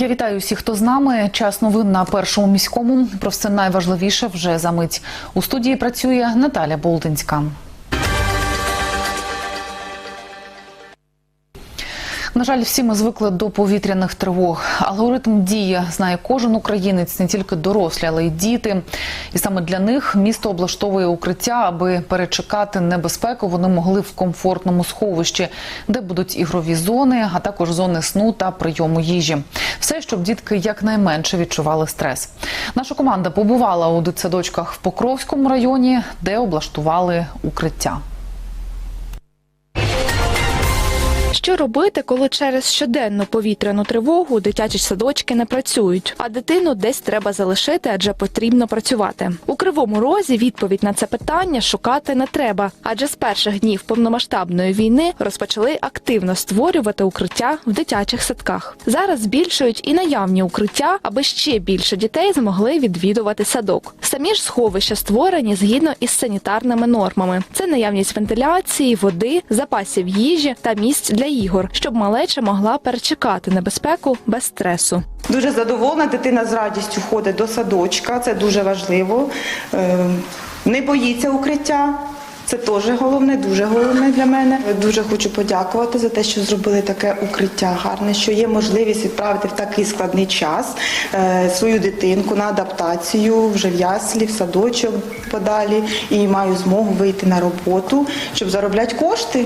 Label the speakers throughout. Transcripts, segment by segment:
Speaker 1: Я вітаю всіх, хто з нами. Час новин на першому міському. Про все найважливіше вже за мить. У студії працює Наталя Болдинська. На жаль, всі ми звикли до повітряних тривог. Алгоритм дії знає кожен українець, не тільки дорослі, але й діти. І саме для них місто облаштовує укриття, аби перечекати небезпеку. Вони могли в комфортному сховищі, де будуть ігрові зони, а також зони сну та прийому їжі. Все, щоб дітки якнайменше відчували стрес. Наша команда побувала у дитсадочках в Покровському районі, де облаштували укриття.
Speaker 2: Що робити, коли через щоденну повітряну тривогу дитячі садочки не працюють, а дитину десь треба залишити, адже потрібно працювати. У кривому розі відповідь на це питання шукати не треба, адже з перших днів повномасштабної війни розпочали активно створювати укриття в дитячих садках. Зараз збільшують і наявні укриття, аби ще більше дітей змогли відвідувати садок. Самі ж сховища створені згідно із санітарними нормами. Це наявність вентиляції, води, запасів їжі та місць для ігор, щоб малеча могла перечекати небезпеку без стресу.
Speaker 3: Дуже задоволена, дитина з радістю ходить до садочка, це дуже важливо. Е, Не боїться укриття. Це теж головне, дуже головне для мене. Дуже хочу подякувати за те, що зробили таке укриття гарне, що є можливість відправити в такий складний час е, свою дитинку на адаптацію вже в яслі, в садочок подалі, і маю змогу вийти на роботу, щоб заробляти кошти.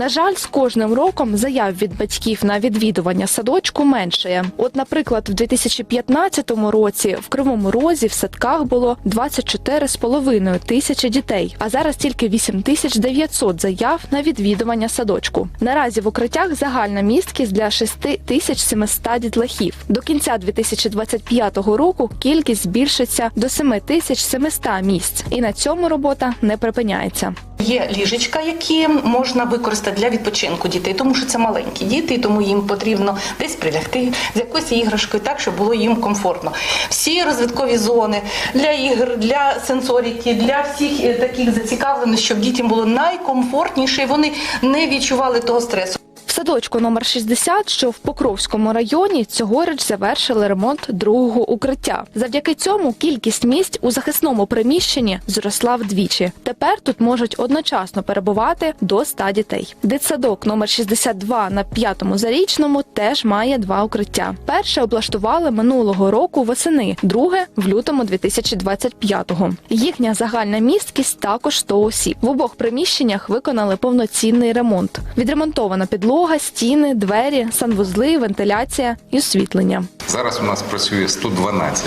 Speaker 2: На жаль, з кожним роком заяв від батьків на відвідування садочку меншає. От, наприклад, в 2015 році в Кривому Розі в садках було 24,5 тисячі дітей, а зараз тільки 8 тисяч 900 заяв на відвідування садочку. Наразі в укриттях загальна місткість для 6 тисяч 700 дітлахів. До кінця 2025 року кількість збільшиться до 7 тисяч 700 місць, і на цьому робота не припиняється.
Speaker 4: Є ліжечка, які можна використати для відпочинку дітей, тому що це маленькі діти, тому їм потрібно десь прилягти з якоюсь іграшкою, так щоб було їм комфортно. Всі розвиткові зони для ігр, для сенсоріки, для всіх е, таких зацікавлених, щоб дітям було найкомфортніше, і вони не відчували того стресу.
Speaker 2: Садочку номер 60, що в Покровському районі, цьогоріч завершили ремонт другого укриття. Завдяки цьому кількість місць у захисному приміщенні зросла вдвічі. Тепер тут можуть одночасно перебувати до 100 дітей. Дитсадок номер 62 на п'ятому зарічному теж має два укриття. Перше облаштували минулого року восени, друге в лютому 2025-го. Їхня загальна місткість також 100 осіб. В обох приміщеннях виконали повноцінний ремонт. Відремонтована підлога, стіни, двері, санвузли, вентиляція і освітлення.
Speaker 5: Зараз у нас працює 112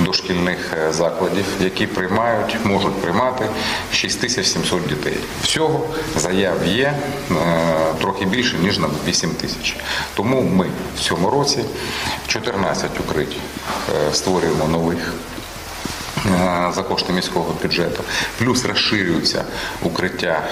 Speaker 5: дошкільних е, закладів, які приймають, можуть приймати 6700 дітей. Всього заяв є е, трохи більше ніж на 8 тисяч. Тому ми в цьому році 14 укриттів е, створюємо нових. За кошти міського бюджету, плюс розширюються укриття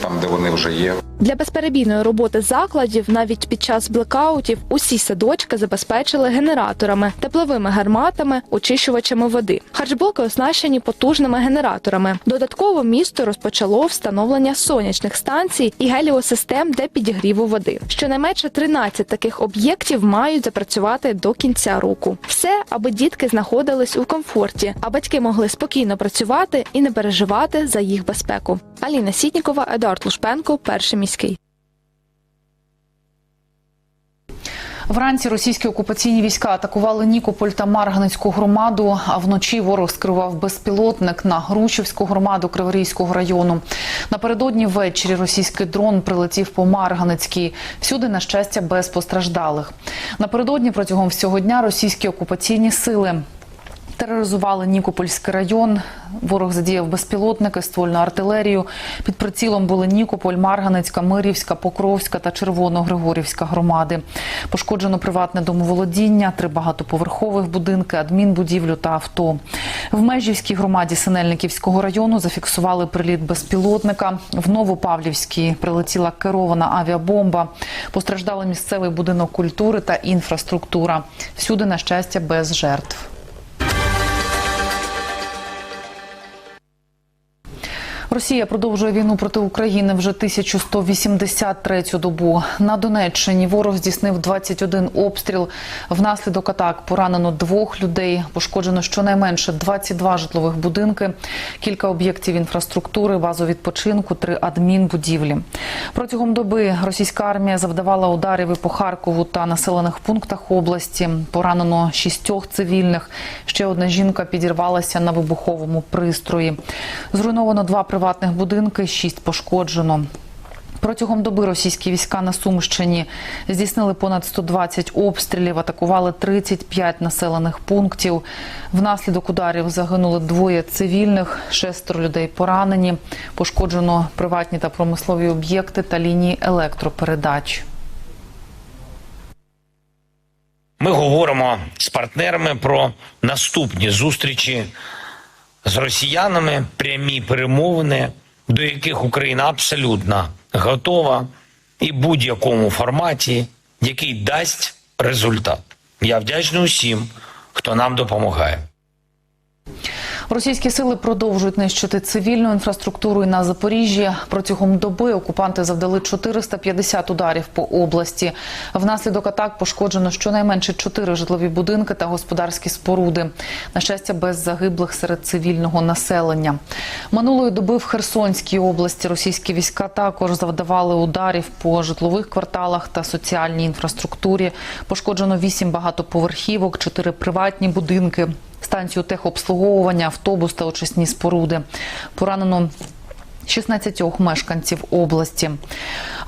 Speaker 5: там, де вони вже є.
Speaker 2: Для безперебійної роботи закладів навіть під час блекаутів усі садочки забезпечили генераторами, тепловими гарматами, очищувачами води. Харчблоки оснащені потужними генераторами. Додатково місто розпочало встановлення сонячних станцій і геліосистем для підігріву води. Щонайменше 13 таких об'єктів мають запрацювати до кінця року. Все, аби дітки знаходились у комфорті, а батьки могли спокійно працювати і не переживати за їх безпеку. Аліна Сітнікова, Едуард Лушпенко, перший міський.
Speaker 1: Вранці російські окупаційні війська атакували Нікополь та Марганецьку громаду. А вночі ворог скерував безпілотник на Грушівську громаду Криворізького району. Напередодні ввечері російський дрон прилетів по Марганецькій. Всюди, на щастя, без постраждалих. Напередодні протягом всього дня російські окупаційні сили Тероризували Нікопольський район. Ворог задіяв безпілотники, ствольну артилерію. Під прицілом були Нікополь, Марганецька, Мирівська, Покровська та Червоно-Григорівська громади. Пошкоджено приватне домоволодіння, три багатоповерхових будинки, адмінбудівлю та авто. В Межівській громаді Синельниківського району зафіксували приліт безпілотника. В Новопавлівській прилетіла керована авіабомба. Постраждали місцевий будинок культури та інфраструктура. Всюди, на щастя, без жертв. Росія продовжує війну проти України вже 1183 добу. На Донеччині ворог здійснив 21 обстріл. Внаслідок атак поранено двох людей. Пошкоджено щонайменше 22 житлових будинки, кілька об'єктів інфраструктури, базу відпочинку, три адмінбудівлі. Протягом доби російська армія завдавала ударів і по Харкову та населених пунктах області. Поранено шістьох цивільних. Ще одна жінка підірвалася на вибуховому пристрої. Зруйновано два приватних будинки, шість пошкоджено. Протягом доби російські війська на Сумщині здійснили понад 120 обстрілів, атакували 35 населених пунктів. Внаслідок ударів загинули двоє цивільних, шестеро людей поранені. Пошкоджено приватні та промислові об'єкти та лінії електропередач.
Speaker 6: Ми говоримо з партнерами про наступні зустрічі з росіянами, прямі перемовини, до яких Україна абсолютно готова, і будь-якому форматі, який дасть результат. Я вдячний усім, хто нам допомагає.
Speaker 1: Російські сили продовжують нищити цивільну інфраструктуру і на Запоріжжі. Протягом доби окупанти завдали 450 ударів по області. Внаслідок атак пошкоджено щонайменше 4 житлові будинки та господарські споруди. На щастя, без загиблих серед цивільного населення. Минулої доби в Херсонській області російські війська також завдавали ударів по житлових кварталах та соціальній інфраструктурі. Пошкоджено 8 багатоповерхівок, 4 приватні будинки станцію техобслуговування, автобус та очисні споруди. Поранено 16 мешканців області.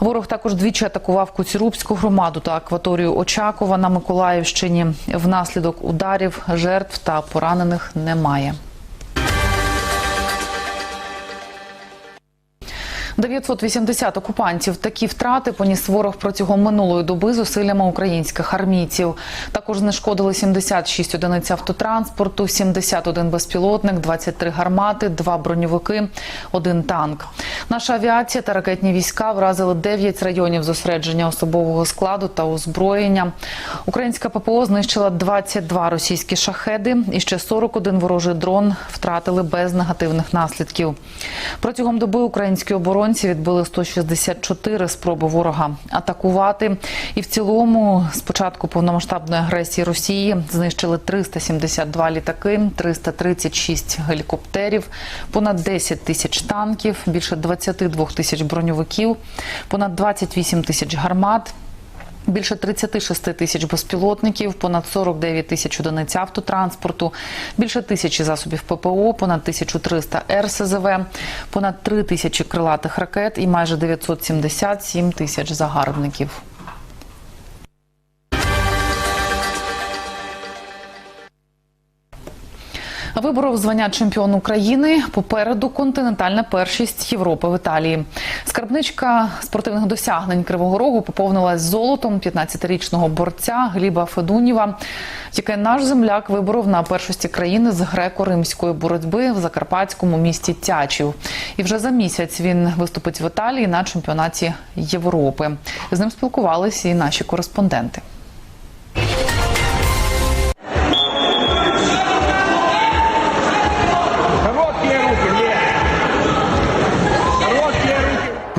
Speaker 1: Ворог також двічі атакував Куцірубську громаду та акваторію Очакова на Миколаївщині. Внаслідок ударів жертв та поранених немає. 980 окупантів. Такі втрати поніс ворог протягом минулої доби зусиллями українських армійців. Також знешкодили 76 одиниць автотранспорту, 71 безпілотник, 23 гармати, 2 броньовики, один танк. Наша авіація та ракетні війська вразили 9 районів зосередження особового складу та озброєння. Українська ППО знищила 22 російські шахеди і ще 41 ворожий дрон втратили без негативних наслідків. Протягом доби українські оборонці відбили 164 спроби ворога атакувати. І в цілому, з початку повномасштабної агресії Росії, знищили 372 літаки, 336 гелікоптерів, понад 10 тисяч танків, більше 22 тисяч броньовиків, понад 28 тисяч гармат. Більше 36 тисяч безпілотників, понад 49 тисяч одиниць автотранспорту, більше тисячі засобів ППО, понад 1300 РСЗВ, понад 3 тисячі крилатих ракет і майже 977 тисяч загарбників. Виборов звання чемпіон України. Попереду континентальна першість Європи в Італії. Скарбничка спортивних досягнень Кривого Рогу поповнилась золотом 15-річного борця Гліба Федуніва, яке наш земляк виборов на першості країни з греко-римської боротьби в закарпатському місті Тячів. І вже за місяць він виступить в Італії на чемпіонаті Європи. З ним спілкувалися і наші кореспонденти.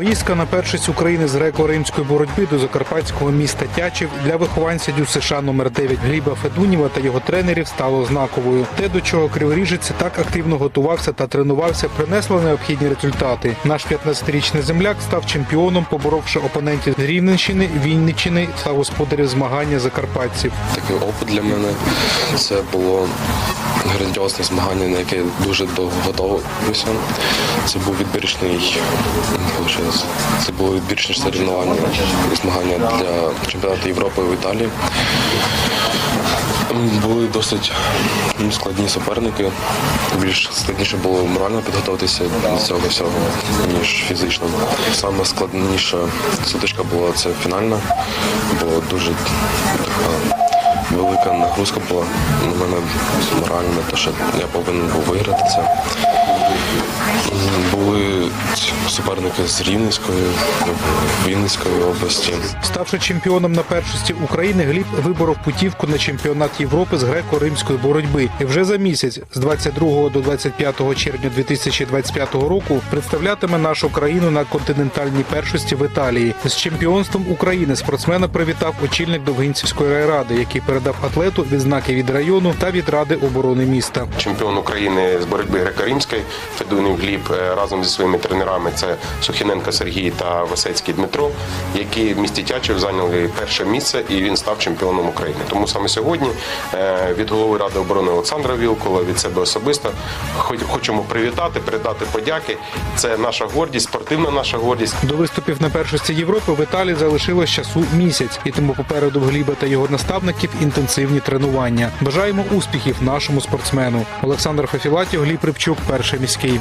Speaker 7: Поїздка на першість України з греко-римської боротьби до закарпатського міста Тячів для вихованця ДЮСШ номер 9 Гліба Федуніва та його тренерів стало знаковою. Те, до чого криворіжець так активно готувався та тренувався, принесло необхідні результати. Наш 15-річний земляк став чемпіоном, поборовши опонентів з Рівненщини, Вінниччини та господарів змагання закарпатців.
Speaker 8: такий опит для мене. Це було грандіозне змагання, на яке дуже довго готувався. Це був відбірочний виходить, це було відбірочне соревнування, змагання для чемпіонату Європи в Італії. Були досить складні суперники. Більш складніше було морально підготуватися до цього всього, ніж фізично. Саме складніша сутичка була це фінальна, бо дуже така велика нагрузка була на мене морально, те, що я повинен був виграти це. Були суперники з Рівненської, Вінницької області.
Speaker 7: Ставши чемпіоном на першості України, Гліб виборов путівку на чемпіонат Європи з греко-римської боротьби. І вже за місяць, з 22 до 25 червня 2025 року, представлятиме нашу країну на континентальній першості в Італії. З чемпіонством України спортсмена привітав очільник Довгинцівської райради, який передав атлету відзнаки від району та від ради оборони міста.
Speaker 9: чемпіон України з боротьби греко-римської Федунів Гліб е, разом зі своїми тренерами це Сухіненко Сергій та Васецький Дмитро, які в місті Тячів зайняли перше місце і він став чемпіоном України. Тому саме сьогодні е, від голови ради оборони Олександра Вілкова від себе особисто хочемо привітати, передати подяки. Це наша гордість, спортивна наша гордість.
Speaker 7: До виступів на першості Європи в Італії залишилось часу місяць, і тому попереду Гліба та його наставників інтенсивні тренування. Бажаємо успіхів нашому спортсмену. Олександр Фефілатів, Гліб Рибчук, перший міський.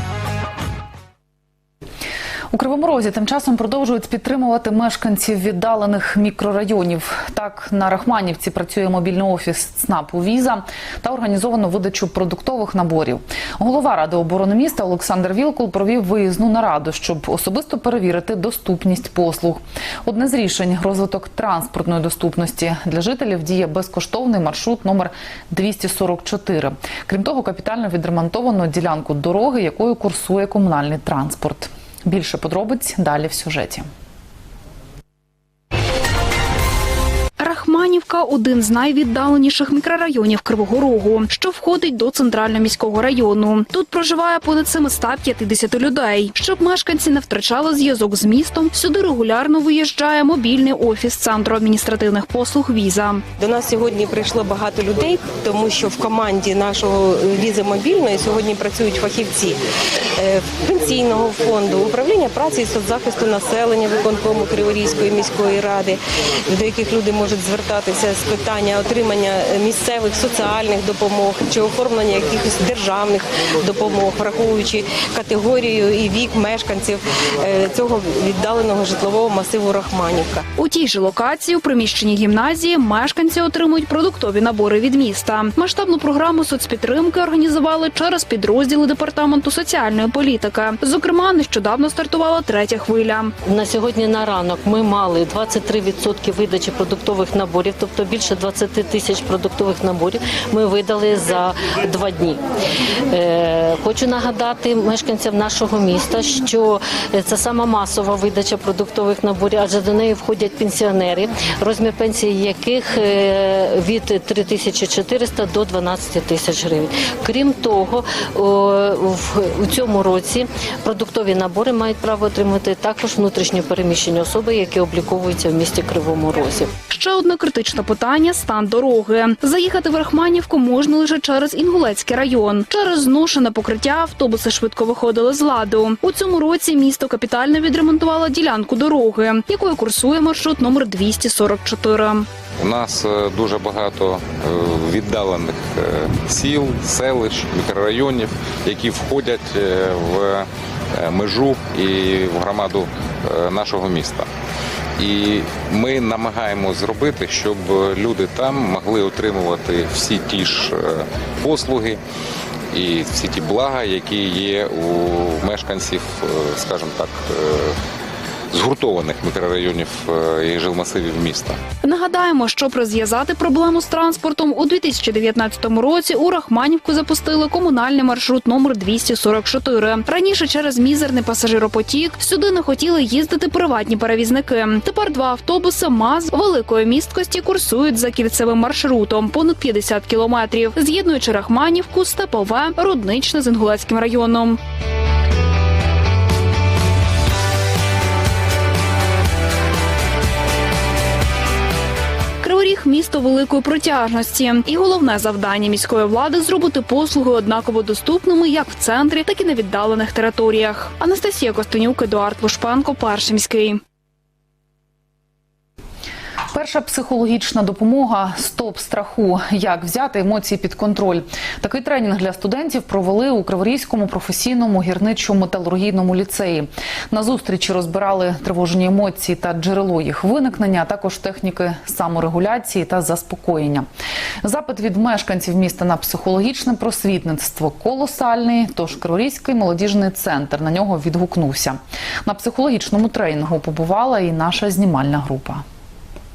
Speaker 1: У Кривому Розі тим часом продовжують підтримувати мешканців віддалених мікрорайонів. Так на Рахманівці працює мобільний офіс ЦНАПу Віза та організовано видачу продуктових наборів. Голова ради оборони міста Олександр Вілкул провів виїзну нараду, щоб особисто перевірити доступність послуг. Одне з рішень розвиток транспортної доступності для жителів діє безкоштовний маршрут номер 244. Крім того, капітально відремонтовано ділянку дороги, якою курсує комунальний транспорт. Більше подробиць далі в сюжеті.
Speaker 10: Рахманівка один з найвіддаленіших мікрорайонів Кривого Рогу, що входить до центрального міського району. Тут проживає понад 750 людей. Щоб мешканці не втрачали зв'язок з містом, сюди регулярно виїжджає мобільний офіс центру адміністративних послуг Віза.
Speaker 11: До нас сьогодні прийшло багато людей, тому що в команді нашого візи мобільної сьогодні працюють фахівці е, пенсійного фонду, управління праці і соцзахисту населення виконкому Криворізької міської ради, до яких люди можуть звертатися з питання отримання місцевих соціальних допомог чи оформлення якихось державних допомог, враховуючи категорію і вік мешканців е, цього віддаленого житлового масиву Рахманівка.
Speaker 10: У тій же локації у приміщенні гімназії мешканці отримують продуктові набори від міста. Масштабну програму соцпідтримки організували через підрозділи департаменту соціальної політики. Зокрема, нещодавно стартувала третя хвиля.
Speaker 12: На сьогодні на ранок ми мали 23% видачі продуктових наборів, тобто більше 20 тисяч продуктових наборів ми видали за два дні. Е, хочу нагадати мешканцям нашого міста, що це сама масова видача продуктових наборів, адже до неї входять пенсіонери, розмір пенсії яких е, від 3400 до 12 тисяч гривень. Крім того, у цьому році продуктові набори мають право отримати також внутрішньо переміщені особи, які обліковуються в місті Кривому Розі.
Speaker 10: Ще одне критичне питання стан дороги. Заїхати в Рахманівку можна лише через Інгулецький район. Через зношене покриття автобуси швидко виходили з ладу. У цьому році місто капітально відремонтувало ділянку дороги, якою курсує маршрут номер 244.
Speaker 5: У нас е, дуже багато е, віддалених е, сіл, селищ, мікрорайонів, які входять в межу і в громаду нашого міста. І ми намагаємося зробити, щоб люди там могли отримувати всі ті ж е, послуги і всі ті блага, які є у мешканців, е, скажімо так, е, згуртованих мікрорайонів е, і жилмасивів міста.
Speaker 10: Нагадаємо, щоб розв'язати проблему з транспортом, у 2019 році у Рахманівку запустили комунальний маршрут номер 244. Раніше через мізерний пасажиропотік сюди не хотіли їздити приватні перевізники. Тепер два автобуси МАЗ великої місткості курсують за кільцевим маршрутом понад 50 кілометрів, з'єднуючи Рахманівку, Степове, Рудничне з Інгулецьким районом. Місто великої протяжності, і головне завдання міської влади зробити послуги однаково доступними як в центрі, так і на віддалених територіях. Анастасія Костенюк, Едуард Лушпенко, перший міський.
Speaker 1: Перша психологічна допомога стоп страху. Як взяти емоції під контроль? Такий тренінг для студентів провели у Криворізькому професійному гірничо-металургійному ліцеї. На зустрічі розбирали тривожні емоції та джерело їх виникнення, а також техніки саморегуляції та заспокоєння. Запит від мешканців міста на психологічне просвітництво колосальний. Тож Криворізький молодіжний центр на нього відгукнувся. На психологічному тренінгу побувала і наша знімальна група.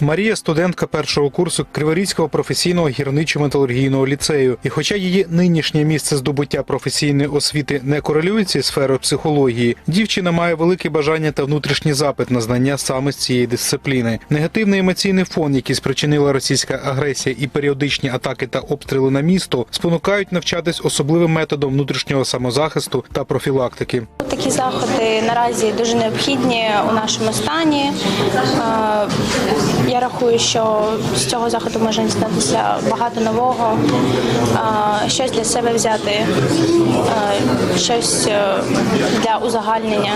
Speaker 7: Марія студентка першого курсу Криворізького професійного гірничо-металургійного ліцею. І хоча її нинішнє місце здобуття професійної освіти не корелюється із сферою психології, дівчина має велике бажання та внутрішній запит на знання саме з цієї дисципліни. Негативний емоційний фон, який спричинила російська агресія і періодичні атаки та обстріли на місто, спонукають навчатись особливим методом внутрішнього самозахисту та профілактики.
Speaker 13: Такі заходи наразі дуже необхідні у нашому стані. Я рахую, що з цього заходу можна дізнатися багато нового, щось для себе взяти, щось е, для узагальнення,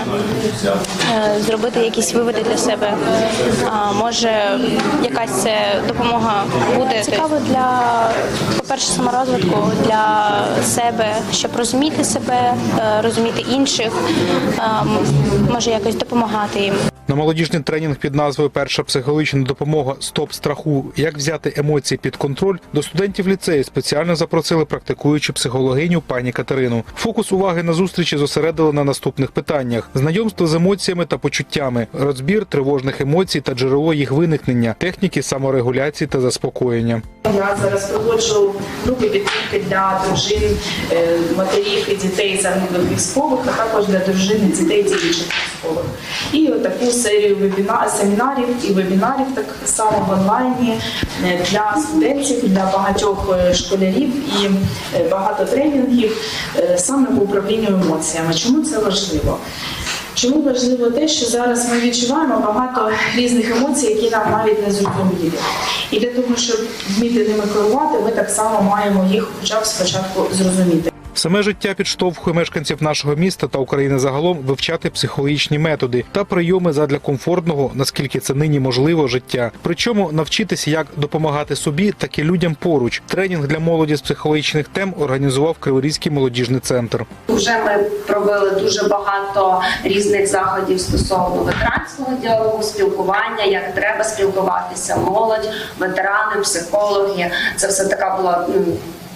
Speaker 13: е, зробити якісь виводи для себе. Може, якась це допомога буде цікаво для, по-перше, саморозвитку для себе, щоб розуміти себе, е, розуміти інших, може якось допомагати їм.
Speaker 7: На молодіжний тренінг під назвою Перша психологічна допомога Стоп страху. Як взяти емоції під контроль до студентів ліцею спеціально запросили практикуючу психологиню пані Катерину. Фокус уваги на зустрічі зосередили на наступних питаннях: знайомство з емоціями та почуттями, розбір тривожних емоцій та джерело їх виникнення, техніки саморегуляції та заспокоєння.
Speaker 14: Я зараз проводжу групи підтримки для дружин, е, матерів і дітей загиблих військових, а також для дружин і дітей діючих військових. І таку серію вебіна- семінарів і вебінарів так само в онлайні е, для студентів, для багатьох е, школярів і е, багато тренінгів саме по управлінню емоціями. Чому це важливо? Чому важливо те, що зараз ми відчуваємо багато різних емоцій, які нам навіть не зрозумілі. І для того, щоб вміти ними керувати, ми так само маємо їх хоча б спочатку зрозуміти.
Speaker 7: Саме життя підштовхує мешканців нашого міста та України загалом вивчати психологічні методи та прийоми задля комфортного, наскільки це нині можливо, життя. Причому навчитися, як допомагати собі, так і людям поруч. Тренінг для молоді з психологічних тем організував Криворізький молодіжний центр.
Speaker 15: Вже ми провели дуже багато різних заходів стосовно ветеранського діалогу, спілкування, як треба спілкуватися, молодь, ветерани, психологи. Це все така була.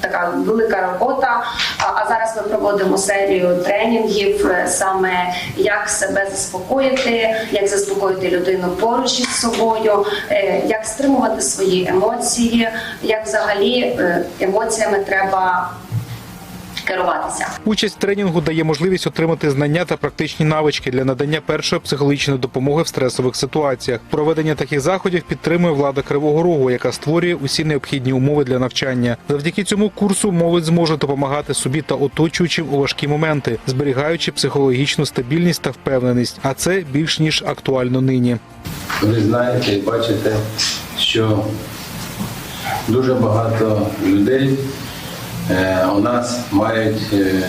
Speaker 15: Така велика робота. А, а зараз ми проводимо серію тренінгів е, саме як себе заспокоїти, як заспокоїти людину поруч із собою, е, як стримувати свої емоції, як взагалі е, емоціями треба керуватися.
Speaker 7: Участь в тренінгу дає можливість отримати знання та практичні навички для надання першої психологічної допомоги в стресових ситуаціях. Проведення таких заходів підтримує влада Кривого Рогу, яка створює усі необхідні умови для навчання. Завдяки цьому курсу молодь зможе допомагати собі та оточуючим у важкі моменти, зберігаючи психологічну стабільність та впевненість. А це більш ніж актуально нині.
Speaker 16: Ви знаєте і бачите, що дуже багато людей у нас мають е,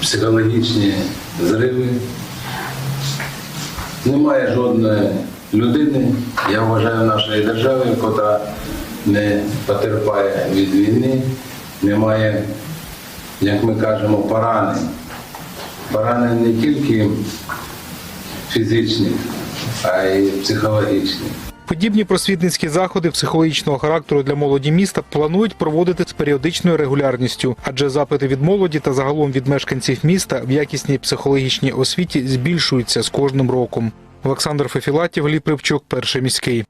Speaker 16: психологічні зриви. Немає жодної людини, я вважаю, нашої держави, яка не потерпає від війни, немає, як ми кажемо, поранень. Поранень не тільки фізичних, а й психологічних.
Speaker 7: Подібні просвітницькі заходи психологічного характеру для молоді міста планують проводити з періодичною регулярністю, адже запити від молоді та загалом від мешканців міста в якісній психологічній освіті збільшуються з кожним роком. Олександр Фефілатів, Ліпривчук, Привчук, перший міський.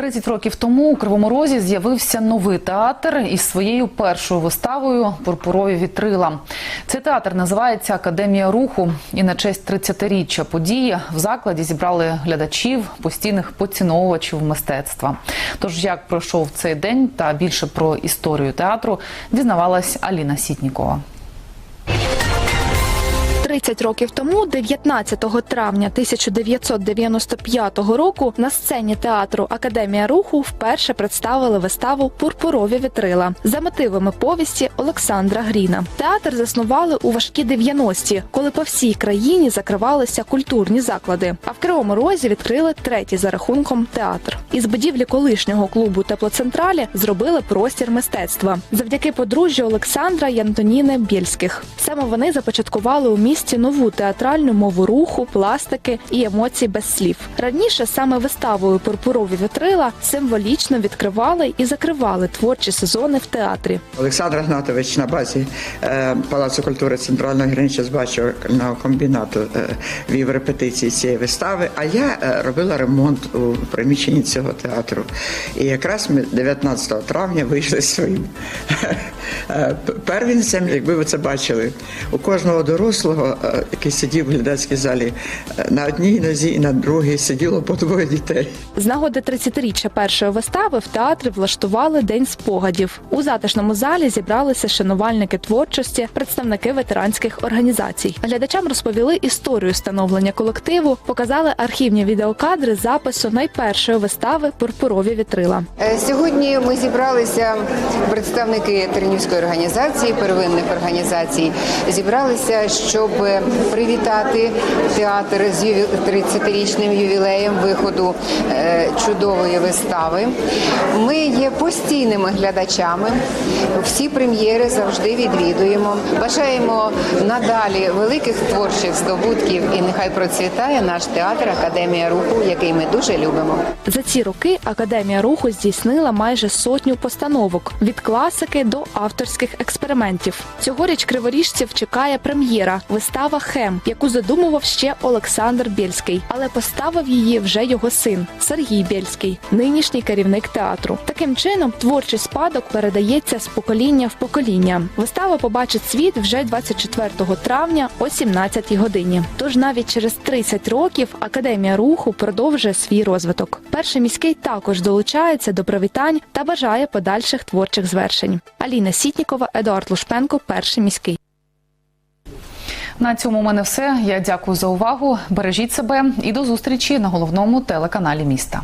Speaker 1: 30 років тому у Кривому Розі з'явився новий театр із своєю першою виставою Пурпурові вітрила. Цей театр називається Академія руху. І на честь 30-річчя події в закладі зібрали глядачів, постійних поціновувачів мистецтва. Тож як пройшов цей день та більше про історію театру, дізнавалась Аліна Сітнікова.
Speaker 2: 30 років тому, 19 травня 1995 року, на сцені театру Академія руху вперше представили виставу Пурпурові вітрила за мотивами повісті Олександра Гріна. Театр заснували у важкі 90-ті, коли по всій країні закривалися культурні заклади. А в Кривому Розі відкрили третій за рахунком театр. Із будівлі колишнього клубу теплоцентралі зробили простір мистецтва завдяки подружжю Олександра і Антоніни Бєльських. Саме вони започаткували у місті нову театральну мову руху, пластики і емоцій без слів. Раніше саме виставою Пурпурові вітрила символічно відкривали і закривали творчі сезони в театрі.
Speaker 17: Олександр Гнатович на базі е, Палацу культури Центрального гранічно-збачого комбінату е, вів репетиції цієї вистави, а я е, робила ремонт у приміщенні цього театру. І якраз ми 19 травня вийшли своїм первінцем, якби ви це бачили. У кожного дорослого, який сидів в глядацькій залі, е, на одній нозі і на другій сиділо по двоє дітей.
Speaker 2: З нагоди 30-річчя першої вистави в театрі влаштували день спогадів. У затишному залі зібралися шанувальники творчості, представники ветеранських організацій. Глядачам розповіли історію становлення колективу, показали архівні відеокадри запису найпершої вистави Пурпурові вітрила.
Speaker 18: Е, Сьогодні ми зібралися представники Тернівської організації, первинних організацій, зібралися, щоб привітати театр з 30-річним ювілеєм виходу е, чудової вистави. Ми є постійними глядачами. Всі прем'єри завжди відвідуємо. Бажаємо надалі великих творчих здобутків і нехай процвітає наш театр Академія руху, який ми дуже любимо.
Speaker 2: За ці роки Академія руху здійснила майже сотню постановок від класики до авторських експериментів. Цьогоріч криворіжців чекає прем'єра вистава Хем, яку задумував ще Олександр Бєльський, але поставив її вже його син Сергій Бєльський, нинішній керівник театру. Таким чином творчий спадок передається з покоління в покоління. Вистава побачить світ вже 24 травня о 17 годині. Тож навіть через 30 років Академія руху продовжує свій розвиток. Перший міський також долучається до привітань та бажає подальших творчих звершень. Аліна Сітнікова, Едуард Лушпенко, перший міський.
Speaker 1: На цьому у мене все. Я дякую за увагу. Бережіть себе і до зустрічі на головному телеканалі міста.